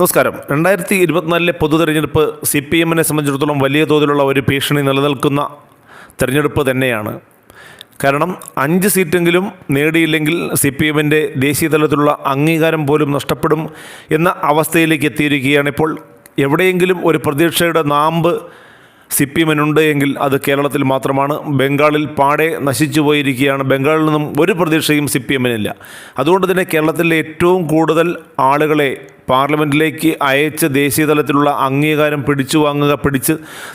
നമസ്കാരം. രണ്ടായിരത്തി ഇരുപത്തിനാലിലെ പൊതു തെരഞ്ഞെടുപ്പ് സി പി എമ്മിനെ സംബന്ധിച്ചിടത്തോളം വലിയ തോതിലുള്ള ഒരു ഭീഷണി നിലനിൽക്കുന്ന തെരഞ്ഞെടുപ്പ് തന്നെയാണ്. കാരണം അഞ്ച് സീറ്റെങ്കിലും നേടിയില്ലെങ്കിൽ സി പി എമ്മിന്റെ ദേശീയ തലത്തിലുള്ള അംഗീകാരം പോലും നഷ്ടപ്പെടും എന്ന അവസ്ഥയിലേക്ക് എത്തിയിരിക്കുകയാണ് ഇപ്പോൾ. എവിടെയെങ്കിലും ഒരു പ്രതീക്ഷയുടെ നാമ്പ് സി പി എമ്മിനുണ്ട് എങ്കിൽ അത് കേരളത്തിൽ മാത്രമാണ്. ബംഗാളിൽ പാടെ നശിച്ചു പോയിരിക്കുകയാണ്. ബംഗാളിൽ നിന്നും ഒരു പ്രതീക്ഷയും സി പി എമ്മിനില്ല അതുകൊണ്ട് തന്നെ കേരളത്തിലെ ഏറ്റവും കൂടുതൽ ആളുകളെ പാർലമെന്റിലേക്ക് അയച്ച് ദേശീയ തലത്തിലുള്ള അംഗീകാരം പിടിച്ചു വാങ്ങുക പിടിച്ച്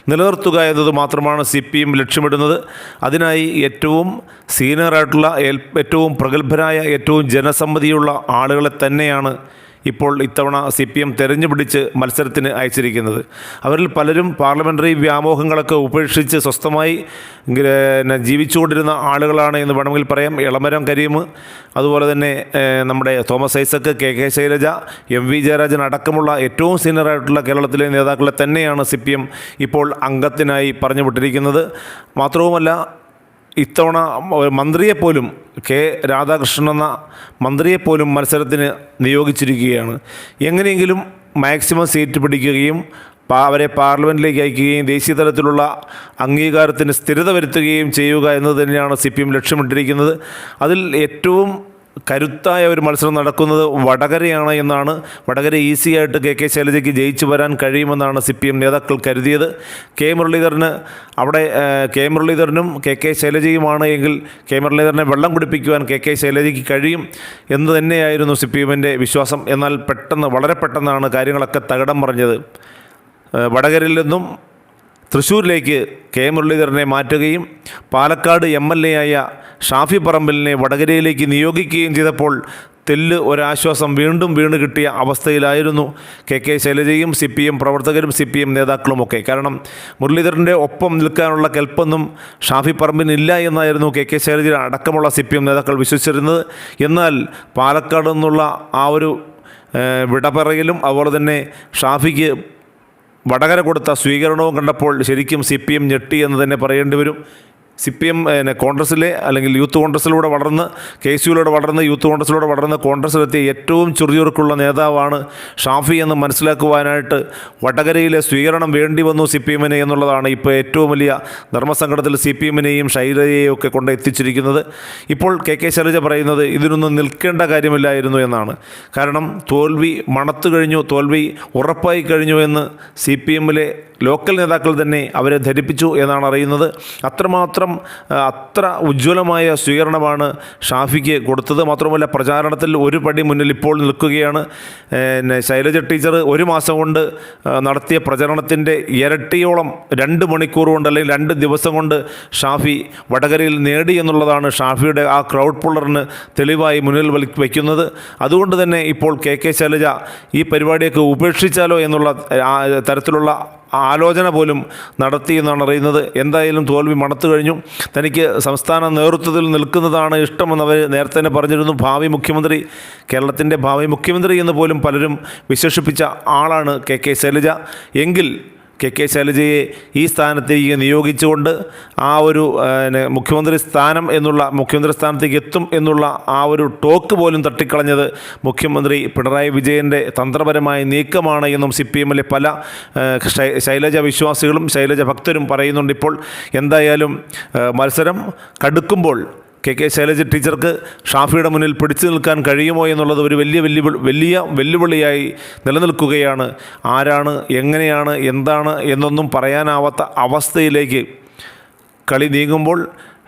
നിലനിർത്തുക എന്നത് മാത്രമാണ് സി പി എം ലക്ഷ്യമിടുന്നത്. അതിനായി ഏറ്റവും സീനിയറായിട്ടുള്ള ഏറ്റവും പ്രഗത്ഭരായ ഏറ്റവും ജനസമ്മതിയുള്ള ആളുകളെ തന്നെയാണ് ഇപ്പോൾ ഇത്തവണ സി പി എം തെരഞ്ഞു പിടിച്ച് മത്സരത്തിന് അയച്ചിരിക്കുന്നത്. അവരിൽ പലരും പാർലമെന്ററി വ്യാമോഹങ്ങളൊക്കെ ഉപേക്ഷിച്ച് സ്വസ്ഥമായി പിന്നെ ജീവിച്ചുകൊണ്ടിരുന്ന ആളുകളാണ് എന്ന് വേണമെങ്കിൽ പറയാം. ഇളമരം കരീം അതുപോലെ തന്നെ നമ്മുടെ Thomas Isaac K K Shailaja M V Jayarajan അടക്കമുള്ള ഏറ്റവും സീനിയറായിട്ടുള്ള കേരളത്തിലെ നേതാക്കളെ തന്നെയാണ് സി ഇപ്പോൾ അംഗത്തിനായി പറഞ്ഞു വിട്ടിരിക്കുന്നത് മാത്രവുമല്ല ഇത്തവണ മന്ത്രിയെ പോലും കെ രാധാകൃഷ്ണൻ എന്ന മന്ത്രിയെ പോലും മത്സരത്തിന് നിയോഗിച്ചിരിക്കുകയാണ്. എങ്ങനെയെങ്കിലും മാക്സിമം സീറ്റ് പിടിക്കുകയും അവരെ പാർലമെന്റിലേക്ക് അയക്കുകയും ദേശീയ തലത്തിലുള്ള അംഗീകാരത്തിന് സ്ഥിരത വരുത്തുകയും ചെയ്യുക എന്നത് തന്നെയാണ് സി പി എം ലക്ഷ്യമിട്ടിരിക്കുന്നത്. അതിൽ ഏറ്റവും കരുത്തായ ഒരു മത്സരം നടക്കുന്നത് വടകരയാണ് എന്നാണ്. വടകര ഈസിയായിട്ട് കെ കെ ശൈലജയ്ക്ക് ജയിച്ചു വരാൻ കഴിയുമെന്നാണ് സി പി എം നേതാക്കൾ കരുതിയത്. കെ മുരളീധരന് അവിടെ കെ മുരളീധരനും കെ കെ ശൈലജയുമാണ് എങ്കിൽ കെ മുരളീധരനെ വെള്ളം കുടിപ്പിക്കുവാൻ കെ കെ ശൈലജയ്ക്ക് കഴിയും എന്ന് തന്നെയായിരുന്നു സി പി എമ്മിന്റെ വിശ്വാസം. എന്നാൽ പെട്ടെന്ന് വളരെ പെട്ടെന്നാണ് കാര്യങ്ങളൊക്കെ തകിടം പറഞ്ഞത് വടകരയിൽ നിന്നും തൃശ്ശൂരിലേക്ക് കെ മുരളീധരനെ മാറ്റുകയും പാലക്കാട് എം എൽ എ ആയ ഷാഫി പറമ്പലിനെ വടകരയിലേക്ക് നിയോഗിക്കുകയും ചെയ്തപ്പോൾ തെല്ല് ഒരാശ്വാസം വീണ്ടും വീണ് കിട്ടിയ അവസ്ഥയിലായിരുന്നു. കെ കെ ശൈലജയും സി പി എം പ്രവർത്തകരും സി പി എം നേതാക്കളുമൊക്കെ. കാരണം മുരളീധരന്റെ ഒപ്പം നിൽക്കാനുള്ള കെൽപ്പൊന്നും ഷാഫി പറമ്പിനില്ല എന്നായിരുന്നു കെ കെ ശൈലജ അടക്കമുള്ള സി പി എം നേതാക്കൾ വിശ്വസിച്ചിരുന്നത്. എന്നാൽ പാലക്കാട് നിന്നുള്ള ആ ഒരു വിടപറയിലും അതുപോലെ തന്നെ ഷാഫിക്ക് വടകര കൊടുത്ത സ്വീകരണവും കണ്ടപ്പോൾ ശരിക്കും സി പി എം ഞെട്ടി എന്ന് തന്നെ പറയേണ്ടി വരും. സി പി എം പിന്നെ കോൺഗ്രസ്സിലെ അല്ലെങ്കിൽ യൂത്ത് കോൺഗ്രസ്സിലൂടെ വളർന്ന് കെ സി യുയിലൂടെ വളർന്ന് യൂത്ത് കോൺഗ്രസ്സിലൂടെ വളർന്ന് കോൺഗ്രസ്സിലെത്തിയ ഏറ്റവും ചുറിയുറുക്കുള്ള നേതാവാണ് ഷാഫി എന്ന് മനസ്സിലാക്കുവാനായിട്ട് വടകരയിലെ സ്വീകരണം വേണ്ടി വന്നു സി പി എമ്മിനെ എന്നുള്ളതാണ് ഇപ്പോൾ ഏറ്റവും വലിയ ധർമ്മസങ്കടത്തിൽ സി പി എമ്മിനെയും ശൈലജയെയും ഒക്കെ കൊണ്ട് എത്തിച്ചിരിക്കുന്നത്. ഇപ്പോൾ കെ കെ ശൈലജ പറയുന്നത് ഇതിനൊന്നും നിൽക്കേണ്ട കാര്യമില്ലായിരുന്നു എന്നാണ്. കാരണം തോൽവി മണത്തു കഴിഞ്ഞു തോൽവി ഉറപ്പായി കഴിഞ്ഞു എന്ന് സി പി എമ്മിലെ ലോക്കൽ നേതാക്കൾ തന്നെ അവരെ ധരിപ്പിച്ചു എന്നാണ് അറിയുന്നത്. അത്രമാത്രം ആ, അത്ര ഉജ്ജ്വലമായ സ്വീകരണമാണ് ഷാഫിക്ക് കൊടുത്തത്. മാത്രമല്ല പ്രചാരണത്തിൽ ഒരു പടി മുന്നിൽ ഇപ്പോൾ നിൽക്കുകയാണ്. പിന്നെ ശൈലജ ടീച്ചർ ഒരു മാസം കൊണ്ട് നടത്തിയ പ്രചരണത്തിന്റെ ഇരട്ടിയോളം രണ്ട് മണിക്കൂർ കൊണ്ട് അല്ലെങ്കിൽ രണ്ട് ദിവസം കൊണ്ട് ഷാഫി വടകരയിൽ നേടി എന്നുള്ളതാണ് ഷാഫിയുടെ ആ ക്രൗഡ് പുള്ളറിന് തെളിവായി മുന്നിൽ വയ്ക്കുന്നത് അതുകൊണ്ട് തന്നെ ഇപ്പോൾ കെ കെ ശൈലജ ഈ പരിപാടിയൊക്കെ ഉപേക്ഷിച്ചാലോ എന്നുള്ള തരത്തിലുള്ള ആലോചന പോലും നടത്തി എന്നാണ് അറിയുന്നത്. എന്തായാലും തോൽവി മണത്തു കഴിഞ്ഞു. തനിക്ക് സംസ്ഥാന നേതൃത്വത്തിൽ നിൽക്കുന്നതാണ് ഇഷ്ടമെന്ന് അവർ നേരത്തെ തന്നെ പറഞ്ഞിരുന്നു. ഭാവി മുഖ്യമന്ത്രി കേരളത്തിന്റെ ഭാവി മുഖ്യമന്ത്രി എന്ന് പോലും പലരും വിശേഷിപ്പിച്ച ആളാണ് കെ കെ ശൈലജ. എങ്കിൽ കെ കെ ശൈലജയെ ഈ സ്ഥാനത്തേക്ക് നിയോഗിച്ചുകൊണ്ട് ആ ഒരു മുഖ്യമന്ത്രി സ്ഥാനം എന്നുള്ള മുഖ്യമന്ത്രി സ്ഥാനത്തേക്ക് എത്തും എന്നുള്ള ആ ഒരു ടോക്ക് പോലും തട്ടിക്കളഞ്ഞത് മുഖ്യമന്ത്രി പിണറായി വിജയന്റെ തന്ത്രപരമായ നീക്കമാണ് എന്നും സി പി എമ്മിലെ പല ശൈലജ വിശ്വാസികളും ശൈലജ ഭക്തരും പറയുന്നുണ്ട് ഇപ്പോൾ. എന്തായാലും മത്സരം കടുക്കുമ്പോൾ കെ കെ ശൈലജ ടീച്ചർക്ക് ഷാഫിയുടെ മുന്നിൽ പിടിച്ചു നിൽക്കാൻ കഴിയുമോ എന്നുള്ളത് ഒരു വലിയ വെല്ലുവിളി വലിയ വെല്ലുവിളിയായി നിലനിൽക്കുകയാണ്. ആരാണ് എങ്ങനെയാണ് എന്താണ് എന്നൊന്നും പറയാനാവാത്ത അവസ്ഥയിലേക്ക് കളി നീങ്ങുമ്പോൾ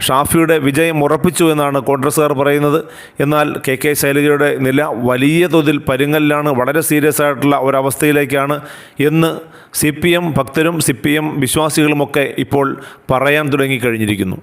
ഷാഫിയുടെ വിജയം ഉറപ്പിച്ചു എന്നാണ് കോൺഗ്രസ്സുകാർ പറയുന്നത്. എന്നാൽ കെ കെ ശൈലജയുടെ നില വലിയ തോതിൽ പരുങ്ങലിലാണ് വളരെ സീരിയസ് ആയിട്ടുള്ള ഒരവസ്ഥയിലേക്കാണ് എന്ന് സി പി എം ഭക്തരും സി പി എം വിശ്വാസികളുമൊക്കെ ഇപ്പോൾ പറയാൻ തുടങ്ങിക്കഴിഞ്ഞിരിക്കുന്നു.